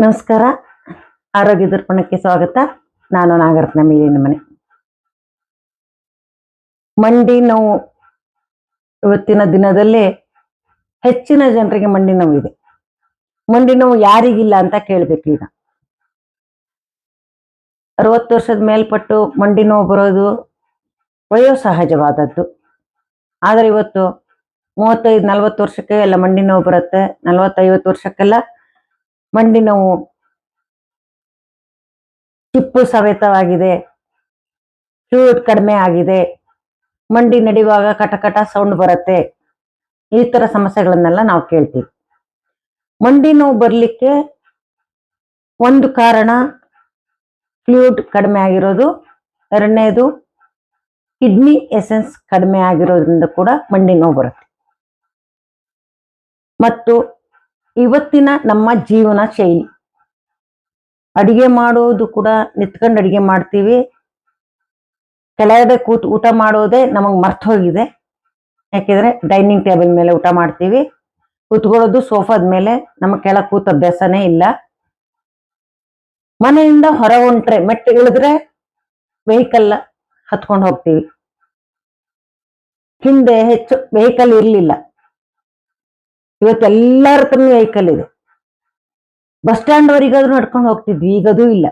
ನಮಸ್ಕಾರ. ಆರೋಗ್ಯ ದರ್ಪಣಕ್ಕೆ ಸ್ವಾಗತ. ನಾನು ನಾಗರತ್ನ ಮೇಲಿನ ಮನೆ. ಮಂಡಿ ನೋವು ಇವತ್ತಿನ ದಿನದಲ್ಲಿ ಹೆಚ್ಚಿನ ಜನರಿಗೆ ಮಂಡಿ ನೋವು ಇದೆ. ಮಂಡಿ ನೋವು ಯಾರಿಗಿಲ್ಲ ಅಂತ ಕೇಳ್ಬೇಕು ಈಗ. ಅರವತ್ತು ವರ್ಷದ ಮೇಲ್ಪಟ್ಟು ಮಂಡಿ ನೋವು ಬರೋದು ವಯೋಸಹಜವಾದದ್ದು ಆದರೆ ಇವತ್ತು ಮೂವತ್ತೈದು, ನಲವತ್ತು ವರ್ಷಕ್ಕೆ ಎಲ್ಲ ಮಂಡಿ ನೋವು ಬರುತ್ತೆ. ನಲ್ವತ್ತೈವತ್ತು ವರ್ಷಕ್ಕೆಲ್ಲ ಮಂಡಿ ನೋವು ಚಿಪ್ಪು ಸವೆತವಾಗಿದೆ. ಫ್ಲೂಡ್ ಕಡಿಮೆ ಆಗಿದೆ. ಮಂಡಿ ನಡೆಯುವಾಗ ಕಟಕಟ ಸೌಂಡ್ ಬರುತ್ತೆ. ಈ ತರ ಸಮಸ್ಯೆಗಳನ್ನೆಲ್ಲ ನಾವು ಕೇಳ್ತೀವಿ. ಮಂಡಿ ನೋವು ಬರಲಿಕ್ಕೆ ಒಂದು ಕಾರಣ ಫ್ಲೂಯಿಡ್ ಕಡಿಮೆ ಆಗಿರೋದು. ಎರಡನೇದು ಕಿಡ್ನಿ ಎಸೆನ್ಸ್ ಕಡಿಮೆ ಆಗಿರೋದ್ರಿಂದ ಕೂಡ ಮಂಡಿ ನೋವು ಬರುತ್ತೆ. ಮತ್ತು ಇವತ್ತಿನ ನಮ್ಮ ಜೀವನ ಶೈಲಿ. ಅಡಿಗೆ ಮಾಡೋದು ಕೂಡ ನಿತ್ಕೊಂಡು ಅಡಿಗೆ ಮಾಡ್ತೀವಿ. ಕೆಳಗಡೆ ಕೂತು ಊಟ ಮಾಡೋದೇ ನಮಗೆ ಮರ್ತ ಹೋಗಿದೆ. ಯಾಕೆಂದ್ರೆ ಡೈನಿಂಗ್ ಟೇಬಲ್ ಮೇಲೆ ಊಟ ಮಾಡ್ತೀವಿ. ಕೂತ್ಕೊಳ್ಳೋದು ಸೋಫಾದ ಮೇಲೆ, ನಮ್ಮ ಕೆಳ ಕೂತ ಅಭ್ಯಾಸನೇ ಇಲ್ಲ. ಮನೆಯಿಂದ ಹೊರ ಹೊಂಟ್ರೆ ಮೆಟ್ಟ ಇಳಿದ್ರೆ ವೆಹಿಕಲ್ ಹತ್ಕೊಂಡು ಹೋಗ್ತೀವಿ. ಹಿಂದೆ ಹೆಚ್ಚು ವೆಹಿಕಲ್ ಇರಲಿಲ್ಲ. ಇವತ್ತು ಎಲ್ಲರ ವೆಹಿಕಲ್ ಇದೆ. ಬಸ್ ಸ್ಟ್ಯಾಂಡ್ ವರೆಗಾದ್ರೂ ನಡ್ಕೊಂಡು ಹೋಗ್ತಿದ್ವಿ, ಈಗದೂ ಇಲ್ಲ.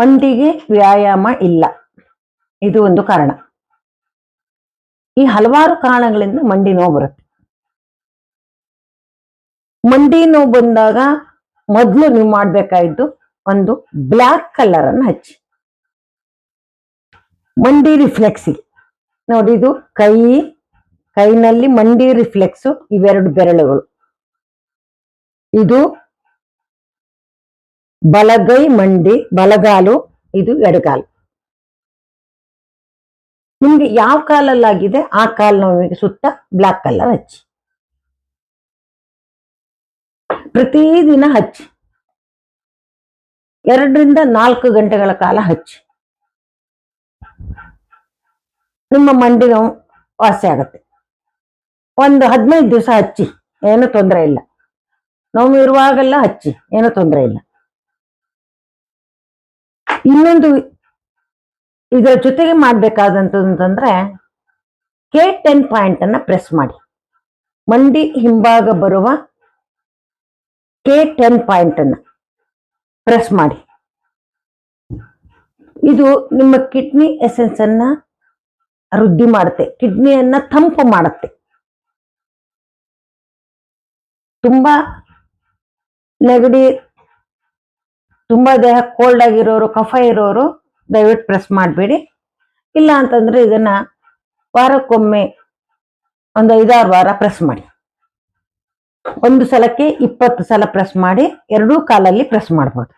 ಮಂಡಿಗೆ ವ್ಯಾಯಾಮ ಇಲ್ಲ. ಇದು ಒಂದು ಕಾರಣ. ಈ ಹಲವಾರು ಕಾರಣಗಳಿಂದ ಮಂಡಿ ನೋವು ಬರುತ್ತೆ. ಮಂಡಿ ನೋವು ಬಂದಾಗ ಮೊದಲು ನೀವು ಮಾಡ್ಬೇಕಾಯ್ತು ಒಂದು ಬ್ಲ್ಯಾಕ್ ಕಲರ್ ಅನ್ನು ಹಚ್ಚಿ. ಮಂಡಿ ರಿಫ್ಲೆಕ್ಸಿ. ನೋಡಿ ಇದು ಕೈ, ಕೈನಲ್ಲಿ ಮಂಡಿ ರಿಫ್ಲೆಕ್ಸ್ ಇವೆರಡು ಬೆರಳುಗಳು. ಇದು ಬಲಗೈ ಮಂಡಿ, ಬಲಗಾಲು, ಇದು ಎಡಗಾಲು. ನಿಮ್ಗೆ ಯಾವ ಕಾಲಲ್ಲಾಗಿದೆ? ಆ ಕಾಲ್ ನೋವಿಗೆ ಸುತ್ತ ಬ್ಲಾಕ್ ಕಲರ್ ಹಚ್ಚಿ. ಪ್ರತಿದಿನ ಹಚ್ಚಿ. ಎರಡರಿಂದ ನಾಲ್ಕು ಗಂಟೆಗಳ ಕಾಲ ಹಚ್ಚಿ. ನಿಮ್ಮ ಮಂಡಿ ನೋವು ವಾಸಿ ಆಗುತ್ತೆ. ಒಂದು ಹದಿನೈದು ದಿವಸ ಹಚ್ಚಿ, ಏನು ತೊಂದರೆ ಇಲ್ಲ. ನೋವು ಇರುವಾಗೆಲ್ಲ ಹಚ್ಚಿ, ಏನು ತೊಂದರೆ ಇಲ್ಲ. ಇನ್ನೊಂದು ಇದರ ಜೊತೆಗೆ ಮಾಡ್ಬೇಕಾದಂತಂದ್ರೆ ಕೆ ಟೆನ್ ಪಾಯಿಂಟ್ ಅನ್ನ ಪ್ರೆಸ್ ಮಾಡಿ. ಮಂಡಿ ಹಿಂಭಾಗ ಬರುವ ಕೆ ಟೆನ್ ಪಾಯಿಂಟ್ ಅನ್ನ ಪ್ರೆಸ್ ಮಾಡಿ. ಇದು ನಿಮ್ಮ ಕಿಡ್ನಿ ಎಸೆನ್ಸ್ ಅನ್ನ ವೃದ್ಧಿ ಮಾಡುತ್ತೆ. ಕಿಡ್ನಿಯನ್ನ ತಂಪು ಮಾಡುತ್ತೆ. ತುಂಬಾ ನೆಗಡಿ, ತುಂಬಾ ದೇಹ ಕೋಲ್ಡ್ ಆಗಿರೋರು, ಕಫ ಇರೋರು ದಯವಿಟ್ಟು ಪ್ರೆಸ್ ಮಾಡಬೇಡಿ. ಇಲ್ಲ ಅಂತಂದ್ರೆ ಇದನ್ನ ವಾರಕ್ಕೊಮ್ಮೆ ಒಂದು ಐದಾರು ವಾರ ಪ್ರೆಸ್ ಮಾಡಿ. ಒಂದು ಸಲಕ್ಕೆ ಇಪ್ಪತ್ತು ಸಲ ಪ್ರೆಸ್ ಮಾಡಿ, ಎರಡೂ ಕಾಲಲ್ಲಿ ಪ್ರೆಸ್ ಮಾಡ್ಬೋದು.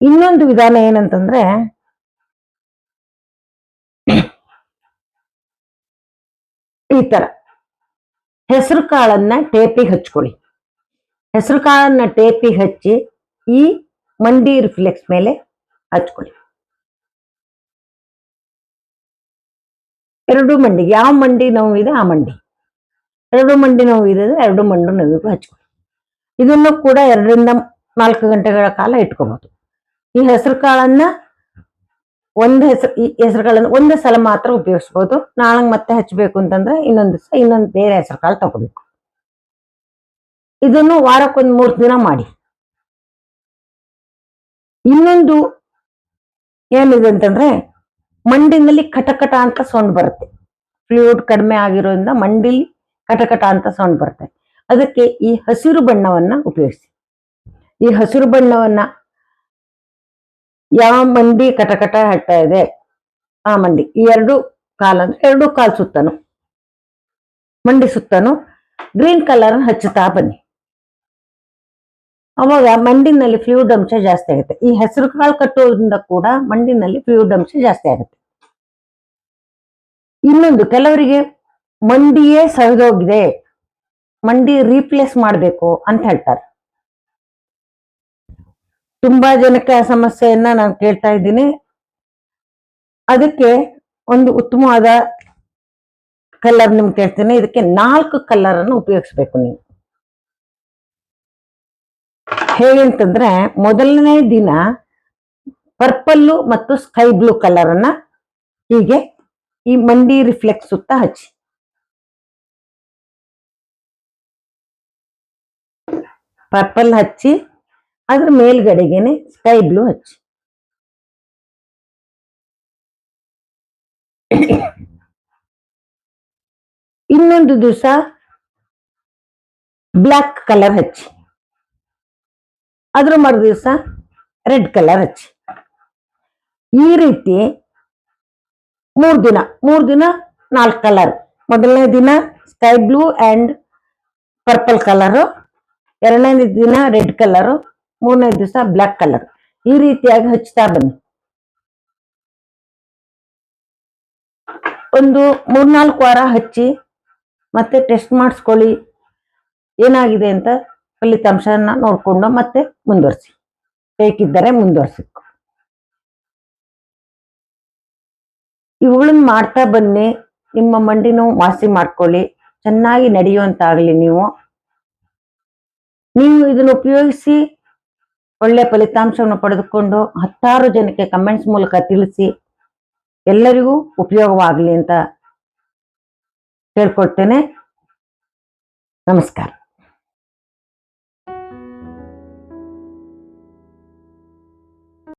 ಇನ್ನೊಂದು ವಿಧಾನ ಏನಂತಂದ್ರೆ ಈ ತರ. ಹೆಸರು ಕಾಳನ್ನ ಟೇಪಿಗೆ ಹಚ್ಕೊಳ್ಳಿ. ಹೆಸರು ಕಾಳನ್ನ ಟೇಪಿಗೆ ಹಚ್ಚಿ ಈ ಮಂಡಿ ರಿಫ್ಲೆಕ್ಸ್ ಮೇಲೆ ಹಚ್ಕೊಳ್ಳಿ. ಎರಡು ಮಂಡಿ, ಯಾವ ಮಂಡಿ ನೋವು ಇದೆ ಆ ಮಂಡಿ. ಎರಡು ಮಂಡಿ ನೋವು ಎರಡು ಮಂಡಿ ನೋವಿಗೂ ಹಚ್ಕೊಳ್ಳಿ. ಇದನ್ನು ಕೂಡ ಎರಡರಿಂದ ನಾಲ್ಕು ಗಂಟೆಗಳ ಕಾಲ ಇಟ್ಕೋಬಹುದು ಈ ಹೆಸರು ಕಾಳನ್ನ ಒಂದು ಹೆಸರು, ಈ ಹೆಸರುಗಳನ್ನು ಒಂದು ಸಲ ಮಾತ್ರ ಉಪಯೋಗಿಸ್ಬೋದು. ನಾಳೆ ಮತ್ತೆ ಹಚ್ಚಬೇಕು ಅಂತಂದ್ರೆ ಇನ್ನೊಂದು ದಿವಸ ಇನ್ನೊಂದು ಬೇರೆ ಹೆಸರು ಕಾಳು ತಗೋಬೇಕು. ಇದನ್ನು ವಾರಕ್ಕೊಂದು ಮೂರು ದಿನ ಮಾಡಿ. ಇನ್ನೊಂದು ಏನಿದೆ ಅಂತಂದ್ರೆ ಮಂಡಿನಲ್ಲಿ ಕಟಕಟ ಅಂತ ಸೌಂಡ್ ಬರುತ್ತೆ. ಫ್ಲೂಡ್ ಕಡಿಮೆ ಆಗಿರೋದ್ರಿಂದ ಮಂಡಿಲಿ ಕಟಕಟ ಅಂತ ಸೌಂಡ್ ಬರುತ್ತೆ. ಅದಕ್ಕೆ ಈ ಹಸಿರು ಬಣ್ಣವನ್ನ ಉಪಯೋಗಿಸಿ. ಈ ಹಸಿರು ಬಣ್ಣವನ್ನ ಯಾವ ಮಂಡಿ ಕಟಕಟ ಹಾಕ್ತಾ ಇದೆ? ಆ ಮಂಡಿ, ಈ ಎರಡು ಕಾಲ ಎರಡು ಕಾಲ್ ಸುತ್ತನು. ಮಂಡಿ ಸುತ್ತನು, ಗ್ರೀನ್ ಕಲರ್ ಹಚ್ಚುತ್ತಾ ಬನ್ನಿ. ಅವಾಗ ಮಂಡಿನಲ್ಲಿ ಫ್ಲೂಡ್ ಅಂಶ ಜಾಸ್ತಿ ಆಗುತ್ತೆ. ಈ ಹೆಸರು ಕಾಳು ಕಟ್ಟೋದ್ರಿಂದ ಕೂಡ ಮಂಡಿನಲ್ಲಿ ಫ್ಲೂಡ್ ಅಂಶ ಜಾಸ್ತಿ ಆಗುತ್ತೆ. ಇನ್ನೊಂದು, ಕೆಲವರಿಗೆ ಮಂಡಿಯೇ ಸರಿದೋಗಿದೆ. ಮಂಡಿ ರೀಪ್ಲೇಸ್ ಮಾಡಬೇಕು ಅಂತ ಹೇಳ್ತಾರೆ. ತುಂಬಾ ಜನಕ್ಕೆ ಆ ಸಮಸ್ಯೆಯನ್ನ ನಾನು ಕೇಳ್ತಾ ಇದ್ದೀನಿ. ಅದಕ್ಕೆ ಒಂದು ಉತ್ತಮವಾದ ಕಲರ್ ನಿಮ್ಗೆ ಕೇಳ್ತೀನಿ. ಇದಕ್ಕೆ ನಾಲ್ಕು ಕಲರ್ ಅನ್ನು ಉಪಯೋಗಿಸ್ಬೇಕು ನೀವು. ಹೇಗೆ ಅಂತಂದ್ರೆ ಮೊದಲನೇ ದಿನ ಪರ್ಪಲ್ಲು ಮತ್ತು ಸ್ಕೈ ಬ್ಲೂ ಕಲರ್ ಅನ್ನ ಹೀಗೆ ಈ ಮಂಡಿ ರಿಫ್ಲೆಕ್ಸ್ ಸುತ್ತ ಹಚ್ಚಿ. ಪರ್ಪಲ್ ಹಚ್ಚಿ ಅದ್ರ ಮೇಲ್ಗಡೆಗೆನೆ ಸ್ಕೈ ಬ್ಲೂ ಹಚ್ಚಿ. ಇನ್ನೊಂದು ದಿವಸ ಬ್ಲ್ಯಾಕ್ ಕಲರ್ ಹಚ್ಚಿ. ಅದ್ರ ಮರು ದಿವಸ ರೆಡ್ ಕಲರ್ ಹಚ್ಚಿ. ಈ ರೀತಿ ಮೂರ್ ದಿನ ಮೂರ್ ದಿನ ನಾಲ್ಕು ಕಲರ್ ಮೊದಲನೇ ದಿನ sky blue and purple colour ಎರಡನೇ ದಿನ ರೆಡ್ ಕಲರು ಮೂರನೇ ದಿವಸ ಬ್ಲ್ಯಾಕ್ ಕಲರ್ ಈ ರೀತಿಯಾಗಿ ಹಚ್ತಾ ಬನ್ನಿ. ಒಂದು ಮೂರ್ನಾಲ್ಕು ವಾರ ಹಚ್ಚಿ ಮತ್ತೆ ಟೆಸ್ಟ್ ಮಾಡಿಸ್ಕೊಳ್ಳಿ. ಏನಾಗಿದೆ ಅಂತ ಫಲಿತಾಂಶನ ನೋಡ್ಕೊಂಡು ಮತ್ತೆ ಮುಂದುವರಿಸಿ. ಬೇಕಿದ್ದರೆ ಮುಂದುವರಿಸಿ ಇವುಗಳನ್ನ ಮಾಡ್ತಾ ಬನ್ನಿ. ನಿಮ್ಮ ಮಂಡಿ ನೋವು ವಾಸಿ ಮಾಡ್ಕೊಳ್ಳಿ. ಚೆನ್ನಾಗಿ ನಡೆಯುವಂತಾಗಲಿ ನೀವು. ನೀವು ಇದನ್ನು ಉಪಯೋಗಿಸಿ ಒಳ್ಳೆ ಫಲಿತಾಂಶವನ್ನು ಪಡೆದುಕೊಂಡು ಹತ್ತಾರು ಜನಕ್ಕೆ ಕಮೆಂಟ್ಸ್ ಮೂಲಕ ತಿಳಿಸಿ ಎಲ್ಲರಿಗೂ ಉಪಯೋಗವಾಗಲಿ ಅಂತ ಹೇಳ್ಕೊಡ್ತೇನೆ. ನಮಸ್ಕಾರ.